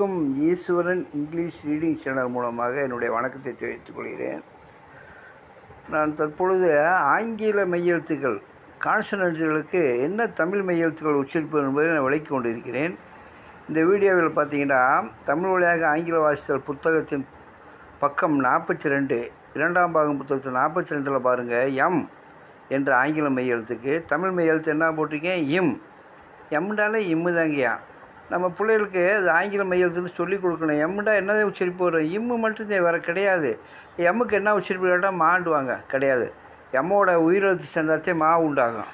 அனைவருக்கும் ஈஸ்வரன் English reading channel மூலமாக என்னுடைய வணக்கத்தை தெரிவித்துக் கொள்கிறேன். நான் தற்பொழுது ஆங்கில மெய்யெழுத்துக்கள் கான்சனன்ட்களுக்கு என்ன தமிழ் மெய்யெழுத்துக்கள் உச்சரிப்பு என்பதை நான் விளக்கி கொண்டிருக்கிறேன். இந்த வீடியோவில் பார்த்தீங்கன்னா தமிழ் வழியாக ஆங்கில வாசித்தல் புத்தகத்தின் பக்கம் நாற்பத்தி ரெண்டு இரண்டாம் பாகம் புத்தகத்தில் நாற்பத்தி ரெண்டில் பாருங்கள் எம் என்ற ஆங்கில மெய்யெழுத்துக்கு. தமிழ் மெய்யெழுத்து என்ன போட்டிருக்கேன்? இம் எம்டாலே இம்மு தாங்கய்யா. நம்ம பிள்ளைகளுக்கு அது ஆங்கில மையத்துன்னு சொல்லி கொடுக்கணும். எம்முண்டா என்னதான் உச்சரிப்பு வரும்? இம்மு மட்டும்தான் வேறு கிடையாது. எம்முக்கு என்ன உச்சரிப்பு கேட்டால் மாண்டுவாங்க. கிடையாது. எம்மோட உயிரெழுத்து சேர்ந்தாத்தே மா உண்டாகும்.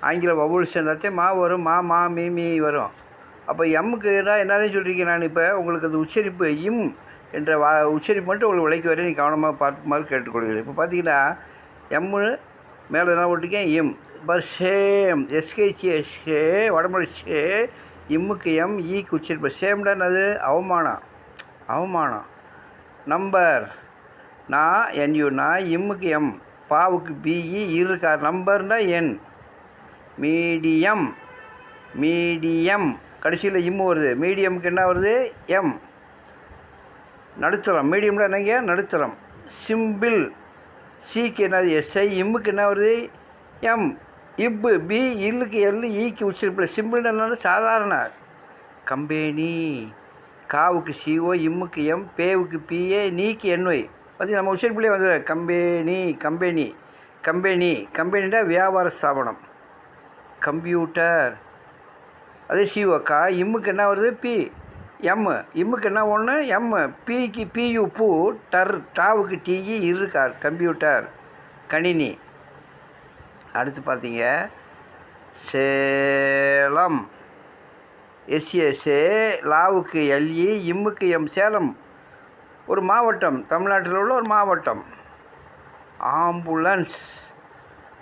ஆங்கில வவுல் சேர்ந்தாத்தே மா வரும். மா மா மீ மீ வரும். அப்போ எம்முக்கு என்னதான் சொல்லியிருக்கேன் நான் இப்போ? உங்களுக்கு அந்த உச்சரிப்பு இம் என்ற வா உச்சரிப்பு மட்டும் உங்களுக்கு விலைக்கு வரையும் நீ கவனமாக பார்த்துக்குமாறு கேட்டுக்கொள்கிறேன். இப்போ பார்த்தீங்கன்னா எம்மு மேலே என்ன போட்டிருக்கேன்? இம். பர் சேம் எஸ்கேச்சி ஷே வடமொழி ஷே இம்முக்கு எம் ஈக்கு உச்சரிப்பு சேம்டான் அது அவமானம். அவமானம். நம்பர். நான் என்யூனா நான் இம்முக்கு எம் பாவுக்கு பிஇ இருக்கார். நம்பர்னா என். மீடியம். மீடியம். கடைசியில் இம்மு வருது. மீடியமுக்கு என்ன வருது? எம். நடுத்தரம். மீடியம்னா என்னங்க? நடுத்தரம். சிம்பிள். சிக்கு என்னது? எஸ்ஐ இம்முக்கு என்ன வருது? எம். இப்பு பி இல்லுக்கு எல்லு ஈக்கு உச்சரிப்பில். சிம்பிள் என்ன சாதாரண. கம்பெனி காவுக்கு சிஓ இம்முக்கு எம் பேவுக்கு பிஏ நீக்கு என்ஒய். அது நம்ம உச்சரிப்பிலே வந்துடுற கம்பெனி கம்பெனி கம்பெனி. கம்பெனிடா வியாபார ஸ்தாபனம். கம்ப்யூட்டர். அதே சிஓ கா இம்முக்கு என்ன வருது? B M. இம்முக்கு என்ன ஒன்று எம். பிக்கு பியு பூ டர் டாவுக்கு டிஇ இருக்கார். கம்ப்யூட்டர். கணினி. அடுத்து பார்த்தீங்க. சேலம். எஸ்ஏசே லாவுக்கு எல்இ இம்முக்கு எம் சேலம். ஒரு மாவட்டம் தமிழ்நாட்டில் உள்ள ஒரு மாவட்டம். ஆம்புலன்ஸ்.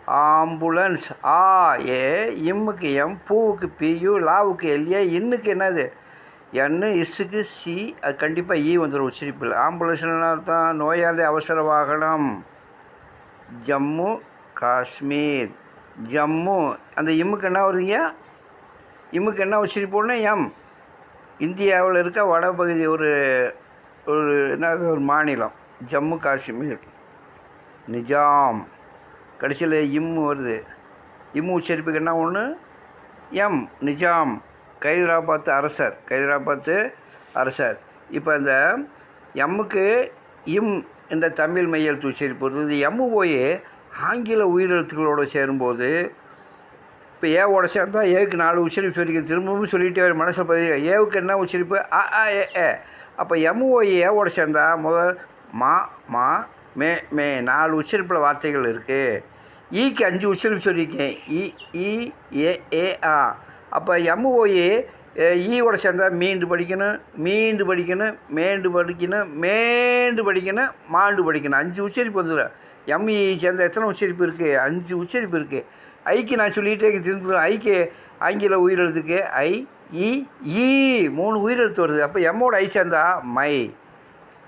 ஆம்புலன்ஸ். ஆ ஏ இம்முக்கு எம் பூவுக்கு பியு லாவுக்கு எல்ஏ இன்னுக்கு என்னது? என்னு இஸ்ஸுக்கு சி அது கண்டிப்பாக ஈ e வந்துடும் உச்சரிப்பில். ஆம்புலன்ஸ்னா தான் நோயாளி அவசர வாகனம். ஜம்மு காஷ்மீர் ஜம்மு. அந்த இம்முக்கு என்ன வருதுங்க? இம்முக்கு என்ன உச்சரிப்போம்னா எம். இந்தியாவில் இருக்க வடபகுதி ஒரு ஒரு என்ன ஒரு மாநிலம். ஜம்மு காஷ்மீர். நிஜாம். கடைசியில் இம்மு வருது. இம்மு உச்சரிப்புக்கு என்ன ஒன்று எம். நிஜாம். கைதராபாத் அரசர். கைதராபாத்து அரசர். இப்போ இந்த எம்முக்கு இம் என்ற தமிழ் மையல் உச்சரிப்பு வருது. இந்த எம்மு போய் ஆங்கில உயிரெழுத்துக்களோடு சேரும்போது இப்போ ஏவோட சேர்ந்தா ஏவுக்கு நாலு உச்சரிப்பு சொல்லிக்க திரும்பவும் சொல்லிகிட்டே மனசில் பதிவு ஏவுக்கு என்ன உச்சரிப்பு? அ ஆ ஏ ஏ அப்போ எம்ஓஏ ஏவோட சேர்ந்தா முதல் மா மா மே மே நாலு உச்சரிப்பில் வார்த்தைகள் இருக்குது ஈக்கு அஞ்சு உச்சரிப்பு சொல்லியிருக்கேன் இ இ ஏ ஏ ஆ. அப்போ எம்ஓஏ ஈயோட சேர்ந்தா மீண்டு படிக்கணும் மீண்டு படிக்கணும் மேண்டு படிக்கணும் மேண்டு படிக்கணும் மாண்டு படிக்கணும். அஞ்சு உச்சரிப்பு வந்துடும் எம்இ சேர்ந்த எத்தனை உச்சரிப்பு இருக்குது அஞ்சு உச்சரிப்பு இருக்குது ஐக்கு நான் சொல்லிகிட்டே இருக்கேன் திரும்ப ஐக்கு ஆங்கில உயிரெழுத்துக்கு ஐ இ ஈ மூணு உயிரெழுத்து வருது. அப்போ எம்மோட ஐ சேர்ந்தா மை.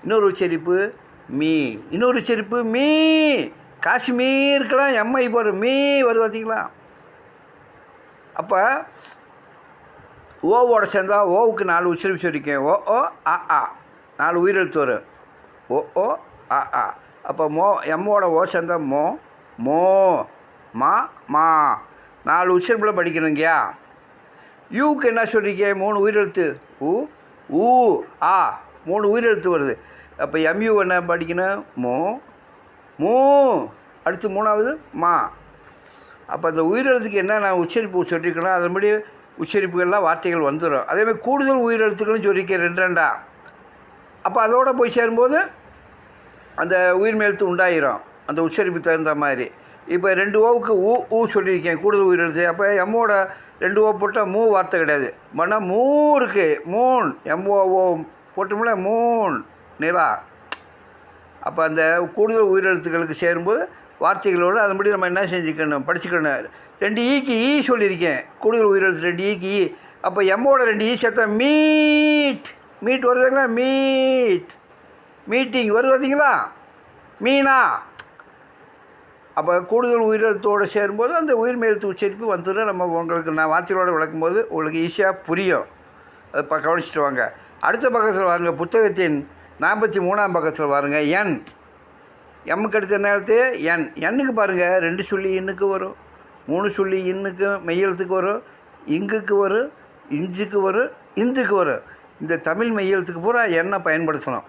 இன்னொரு உச்சரிப்பு மீ. இன்னொரு உச்சரிப்பு மீ. காஷ்மீருக்கெல்லாம் எம்ஐ போடுற மீ வருது பார்த்தீங்களா அப்போ ஓவோட சேர்ந்தா ஓவுக்கு நாலு உச்சரிப்பு சொல்லிக்கேன் ஓ ஓ ஆ ஆ. நாலு உயிரெழுத்து வரும். ஓ ஓ ஆ ஆ. அப்போ மோ எம்மோட ஓ சேர்ந்தா மோ மோ மா மா. நாலு உச்சரிப்பில் படிக்கணுங்கய்யா. யூக்கு என்ன சொல்கிறீங்க மூணு உயிரெழுத்து. ஊ ஊ ஆ. மூணு உயிரெழுத்து வருது. அப்போ எம்யூ என்ன படிக்கணும்? மோ மூ. அடுத்து மூணாவது மா. அப்போ அந்த உயிரெழுத்துக்கு என்ன நான் உச்சரிப்பு சொல்லியிருக்கணும் அதன்படி உச்சரிப்புகள்லாம் வார்த்தைகள் வந்துடும் அதேமாதிரி கூடுதல் உயிரெழுத்துக்களும் சொல்லியிருக்கேன் ரெண்டு ரெண்டா. அப்போ அதோடு போய் சேரும்போது அந்த உயிர்மெழுத்து உண்டாயிரும். அந்த உச்சரிப்பு தகுந்த மாதிரி. இப்போ ரெண்டு ஓவுக்கு ஊ ஊ சொல்லியிருக்கேன் கூடுதல் உயிரெழுத்து அப்போ எம்மோட ரெண்டு ஓ போட்டால் மூ வார்த்தை கிடையாது. மனா மூ இருக்குது மூன். எம்ஓ ஓ போட்டோம்ல மூன். நிலா. அப்போ அந்த கூடுதல் உயிரெழுத்துக்களுக்கு சேரும்போது வார்த்தைகளோடு அதன்படி நம்ம என்ன செஞ்சுக்கணும் படிச்சுக்கணும். ரெண்டு ஈக்கு ஈ சொல்லியிருக்கேன். கூடுதல் உயிரெழுத்து ரெண்டு ஈக்கு ஈ. அப்போ எம்மோட ரெண்டு ஈ சேர்த்தா மீட். மீட் வருதுங்களா மீட். மீட்டிங் வருது பார்த்தீங்களா? மீனா. அப்போ கூடுதல் உயிரெழுத்தோடு சேரும்போது அந்த உயிர்மெழுத்து உச்சரிப்பு வந்துடும் நம்ம உங்களுக்கு நான் வார்த்தைகளோடு விளக்கும்போது உங்களுக்கு ஈஸியாக புரியும். அதை ப கவனிச்சுட்டு வாங்க. அடுத்த பக்கத்தில் வாருங்க. புத்தகத்தின் நாற்பத்தி மூணாம் பக்கத்தில் வாருங்க. என். எம்முக்கு அடுத்த நேரத்து என். எண்ணுக்கு பாருங்கள் ரெண்டு சொல்லி இன்னுக்கு வரும். மூணு சொல்லி இன்னுக்கு மெய்யெழுத்துக்கு வரும். இங்குக்கு வரும். இஞ்சுக்கு வரும். இந்துக்கு வரும். இந்த தமிழ் மெய்யெழுத்துக்கு பூரா எண்ணெய் பயன்படுத்தணும்.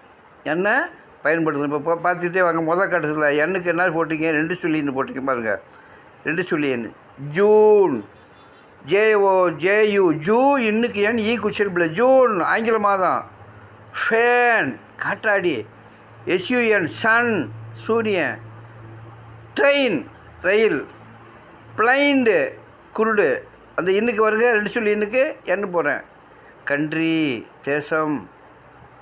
எண்ணெய் பயன்படுத்தணும் இப்போ பார்த்துட்டே வாங்க. முதல் கட்டத்தில் எண்ணுக்கு என்ன போட்டிங்க? ரெண்டு சொல்லின்னு போட்டிங்க. பாருங்கள் ரெண்டு சுள்ளி எண் June. J O J U zoo இன்னுக்கு ஏன் ஈ குச்சரிப்பில் ஜூன். ஆங்கில மாதம். Fan. காற்றாடி. S U N. Sun. சூரியன். ட்ரெயின். ரயில். பிளைண்டு குருடு. அந்த இன்னுக்கு வருங்க. ரெண்டு சொல்லி இன்னுக்கு என்ன போகிறேன் கண்ட்ரி. தேசம்.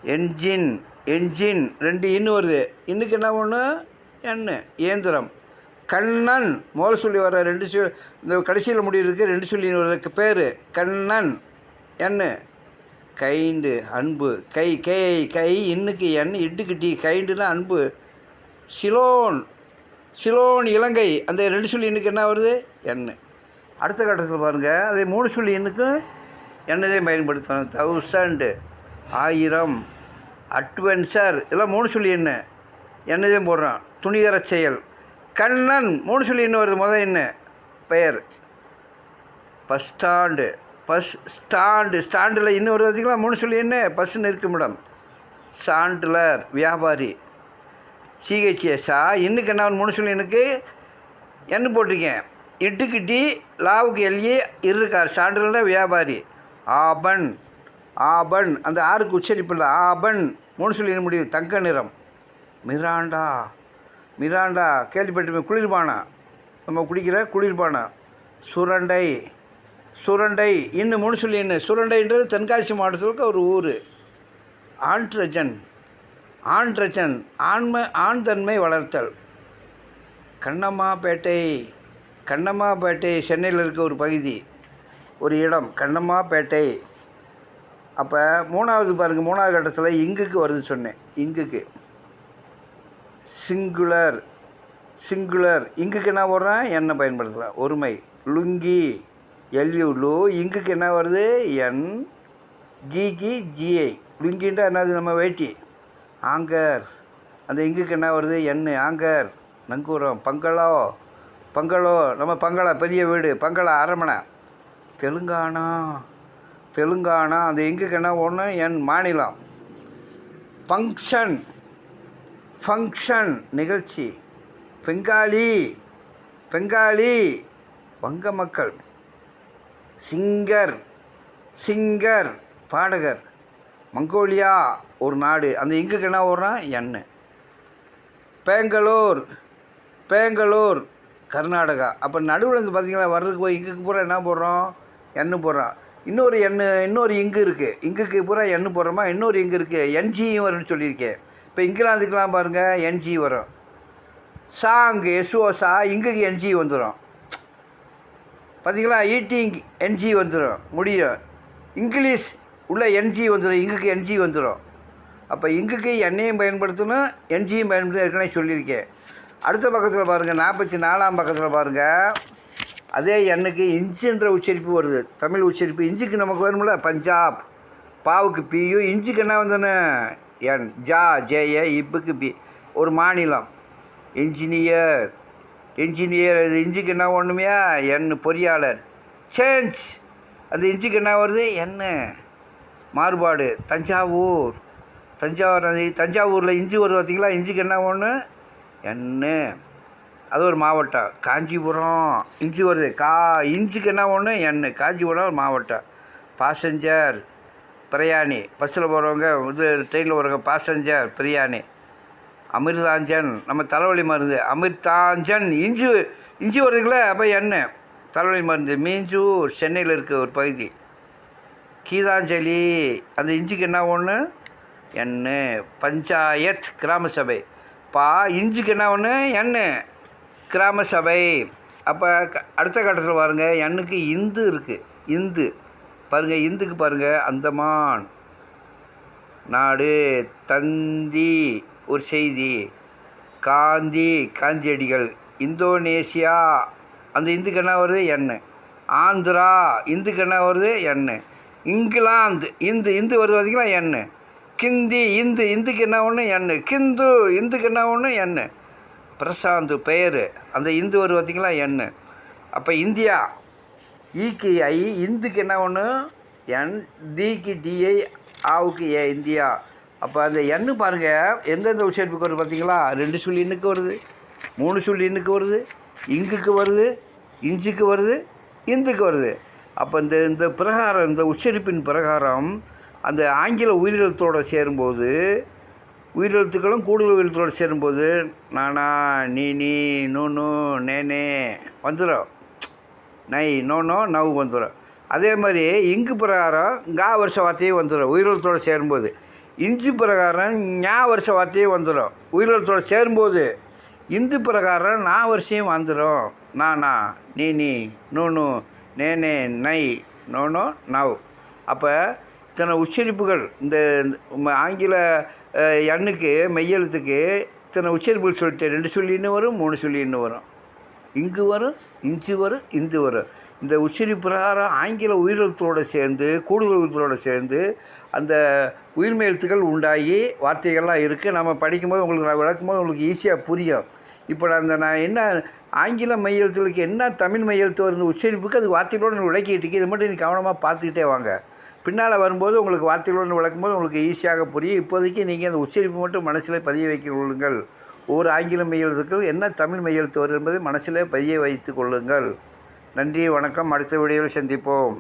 என்ஜின். என்ஜின் ரெண்டு இன்னு வருது. இன்னுக்கு என்ன ஒன்று எண்ணு. இயந்திரம். கண்ணன். மோல சொல்லி வர ரெண்டு சொல் இந்த கடைசியில் முடியிறதுக்கு ரெண்டு சொல்லி வர்றதுக்கு பேர். கண்ணன். எண்ணு. கைண்டு அன்பு. கை கை கை இன்னுக்கு எண் இட்டுக்கிட்டி. கைண்டுனா அன்பு. சிலோன். சிலோன் இலங்கை. அந்த ரெண்டு சொல்லி இன்னுக்கு என்ன வருது? எண்ணு. அடுத்த கட்டத்தில் பாருங்கள் அதே மூணு சொல்லி இன்னுக்கும் எண்ணதே பயன்படுத்தணும். தௌசண்டு. ஆயிரம். அட்வென்ச்சர் இதெல்லாம் மூணு சொல்லி என்ன? என்னதையும் தான் போடுறான். துணிகர செயல். கண்ணன் மூணு சொல்லி என்ன வருது? முதல் என்ன? பெயர். பஸ் ஸ்டாண்டு பஸ் ஸ்டாண்டு ஸ்டாண்டில் இன்னும் ஒரு பார்த்தீங்களா மூணு சொல்லி என்ன? பஸ்ஸுன்னு இருக்கும் மேடம் சாண்டிலர் வியாபாரி. சிஹெச்எஸ்ஆ இன்னுக்கு என்ன மூணு சொல்லி எனக்கு. என்ன போட்டிருக்கேன். இட்டுக்கு டி லாவுக்கு எல்ஏ இருக்கார் சான்றிதழ் வியாபாரி. ஆபன். ஆபன். அந்த ஆறுக்கு உச்சரிப்பு இல்லை. ஆபன். மூணு சொல்லி முடியுது தங்க நிறம். மிராண்டா மிராண்டா கேள்விப்பட்டிருப்பேன் குளிர்பானா. நம்ம குடிக்கிற குளிர்பானா. சுரண்டை சுரண்டை. இன்னும் மூணு சொல்லி என்ன? சுரண்டைன்றது தென்காசி மாவட்டத்திற்கு ஒரு ஊர். ஆண்ட்ரஜன் ஆண்ட்ரஜன் ஆண்மை ஆண் தன்மை வளர்த்தல். கண்ணம்மாப்பேட்டை கண்ணம்மாப்பேட்டை சென்னையில் இருக்க ஒரு பகுதி. ஒரு இடம் கண்ணம்மாப்பேட்டை. அப்போ மூணாவது பாருங்கள் மூணாவது கட்டத்தில் இங்குக்கு வருதுன்னு சொன்னேன். இங்குக்கு. சிங்குலர் சிங்குலர் இங்குக்கு என்ன போடுறேன் என்ன பயன்படுத்தலாம். ஒருமை. லுங்கி. எல்யூ லு. இங்குக்கு என்ன வருது? என் கிகி ஜிஐ லுங்கின்ட்டு என்னது நம்ம வேட்டி? ஆங்கர் அந்த இங்குக்கு என்ன வருது? என் ஆங்கர் நங்கூரம். பங்களோ. பங்களோ. நம்ம பங்களா பெரிய வீடு. பங்களா அரமணை தெலுங்கானா. தெலுங்கானா அந்த இங்குக்கு என்ன ஒன்று என் மாநிலம். ஃபங்க்ஷன் ஃபங்க்ஷன் நிகழ்ச்சி. பெங்காலி. பெங்காலி. வங்க மக்கள். சிங்கர். சிங்கர். பாடகர். மங்கோலியா. ஒரு நாடு. அந்த எங்குக்கு என்ன ஓடுறான் எண்ணெய் பெங்களூர். பெங்களூர். கர்நாடகா. அப்போ நடுவில் இருந்து பார்த்தீங்களா வர்றதுக்கு போய் இங்குக்கு பூரா என்ன போடுறோம்? எண்ணு போடுறான் இன்னொரு எண்ணு இன்னொரு இங்கு இருக்குது இங்குக்கு பூரா எண்ணு போடுறோமா? இன்னொரு இங்கு இருக்குது என்ஜியும் வரும்னு சொல்லியிருக்கேன் இப்போ இங்கிலாந்துக்கெலாம் பாருங்கள் என்ஜி வரும். சாங் எஸ்ஓ சா இங்குக்கு என்ஜி வந்துடும் பார்த்தீங்களா ஈட்டிங் என்ஜி வந்துடும் முடியும். இங்கிலீஷ் உள்ள என்ஜி வந்துடும் இங்குக்கு என்ஜி வந்துடும் அப்போ இங்குக்கு எண்ணெயும் பயன்படுத்தணும் என்ஜியும் பயன்படுத்தணும் ஏற்கனவே சொல்லியிருக்கேன் அடுத்த பக்கத்தில் பாருங்கள் நாற்பத்தி நாலாம் பக்கத்தில் பாருங்கள் அதே எண்ணுக்கு இஞ்சின்ற உச்சரிப்பு வருது. தமிழ் உச்சரிப்பு இஞ்சிக்கு நமக்கு வரும்ல பஞ்சாப் பாவுக்கு பியு இஞ்சிக்கு என்ன வந்தோன்னு என் ஜா ஜேய இப்புக்கு பி. ஒரு மாநிலம். இன்ஜினியர் இன்ஜினியர் இஞ்சிக்கு என்ன ஒன்றுமையா என் பொறியாளர். சேஞ்ச். அந்த இஞ்சிக்கு என்ன வருது? என்ன மாறுபாடு. தஞ்சாவூர். தஞ்சாவூர் அந்த தஞ்சாவூரில் இஞ்சி வருது பார்த்தீங்களா இஞ்சிக்கு என்ன ஒன்று என்ன அது ஒரு மாவட்டம் காஞ்சிபுரம் இஞ்சி வருது. கா இஞ்சிக்கு என்ன ஒன்று எண்ணு. காஞ்சிபுரம் ஒரு மாவட்டம் பாசஞ்சர் பிரயாணி. பஸ்ஸில் போகிறவங்க இது ட்ரெயினில் போகிறவங்க பாசஞ்சர் பிரியாணி. அமிர்தாஞ்சன். நம்ம தலைவலி மருந்து. அமிர்தாஞ்சன். இஞ்சி இஞ்சி வருதுங்களே அப்போ என்ன தலைவலி மருந்து. மீஞ்சூர் சென்னையில் இருக்க ஒரு பகுதி. கீதாஞ்சலி. அந்த இஞ்சிக்கு என்ன ஒன்று எண்ணு. பஞ்சாயத் கிராம சபை. பா இஞ்சிக்கு என்ன ஒன்று எண்ணு. கிராம சபை. அப்போ க- அடுத்த கட்டத்தில் பாருங்கள் எண்ணுக்கு இந்து இருக்குது இந்து. பாருங்கள் இந்துக்கு பாருங்கள் அந்தமான். நாடு தந்தி ஒரு செய்தி. காந்தி காந்தியடிகள். இந்தோனேசியா. அந்த இந்துக்கு என்ன வருது? எண்ணெய் ஆந்திரா. இந்துக்கு என்ன வருது? எண்ணெய் இங்கிலாந்து. இந்து இந்து வருது பார்த்தீங்களா எண்ணு கிந்தி இந்து. இந்துக்கு என்ன ஒன்று எண்ணு கிந்து இந்துக்கு என்ன ஒன்று எண்ணு பிரசாந்து பெயர். அந்த இந்து வருது பார்த்தீங்களா எண்ணு அப்போ இந்தியா. ஈக்கு ஐ இந்துக்கு என்ன ஒன்று என். டிக்கு டிஐ ஆவுக்கு ஏ இந்தியா. அப்போ அந்த எண்ணு பாருங்கள் எந்தெந்த உச்சரிப்புக்கு வருது பார்த்திங்களா ரெண்டு சொல்லி இன்னுக்கு வருது மூணு சொல்லி இன்னுக்கு வருது இங்குக்கு வருது இஞ்சுக்கு வருது இந்துக்கு வருது. அப்போ இந்த இந்த பிரகாரம் இந்த உச்சரிப்பின் பிரகாரம் அந்த ஆங்கில உயிரிழத்தோடு சேரும்போது உயிரெழுத்துக்களும் கூடுதல் உயிரெழுத்தோடு சேரும்போது நானா நீ நீ நூனு நேனே வந்துடும். நை நோனோ நவ் வந்துடும். அதே மாதிரி இங்கு பிரகாரம் கா வருஷ வார்த்தையும் வந்துடும் உயிரெழுத்தோடு சேரும்போது. இஞ்சி பிரகாரம் ஞா வருஷ வார்த்தையும் வந்துடும் உயிரெழுத்தோடு சேரும்போது. இந்து பிரகாரம் நா வருஷையும் வந்துடும். நானா நீ நீ நூனு நேனே நை நோனோ நவ். அப்போ இத்தனை உச்சரிப்புகள் இந்த ஆங்கில எண்ணுக்கு மெய்யெழுத்துக்கு இத்தனை உச்சரிப்புகள் சொல்லிட்டு ரெண்டு சொல்லின்னு வரும் மூணு சொல்லின்னு வரும். இங்கு வரும் இஞ்சு வரும் இந்து வரும். இந்த உச்சரிப்பு பிரகாரம் ஆங்கில உயிரெழுத்தோடு சேர்ந்து கூடுதல் எழுத்தோடு சேர்ந்து அந்த உயிர்மெய் எழுத்துக்கள் உண்டாகி வார்த்தைகள்லாம் இருக்குது நம்ம படிக்கும்போது உங்களுக்கு நான் விளக்கும்போது உங்களுக்கு ஈஸியாக புரியும். இப்போ நான் அந்த நான் என்ன ஆங்கில மையெழுத்துகளுக்கு என்ன தமிழ் மையெழுத்து வருது உச்சரிப்புக்கு அது வார்த்தைகளோடு விளக்கிட்டு இருக்கு. இதை மட்டும் நீ கவனமாக பார்த்துக்கிட்டே வாங்க. பின்னால் வரும்போது உங்களுக்கு வார்த்தைகளோடு விளக்கும்போது உங்களுக்கு ஈஸியாக புரியும். இப்போதைக்கு நீங்கள் அந்த உச்சரிப்பு மட்டும் மனசில் பதிய வைக்க கொள்ளுங்கள். ஒவ்வொரு ஆங்கில மெய்யெழுத்துக்கள் என்ன தமிழ் மெய்யெழுத்து வரும் என்பதை மனசில் பதிய வைத்து கொள்ளுங்கள். நன்றி வணக்கம். அடுத்த வீடியோவில் சந்திப்போம்.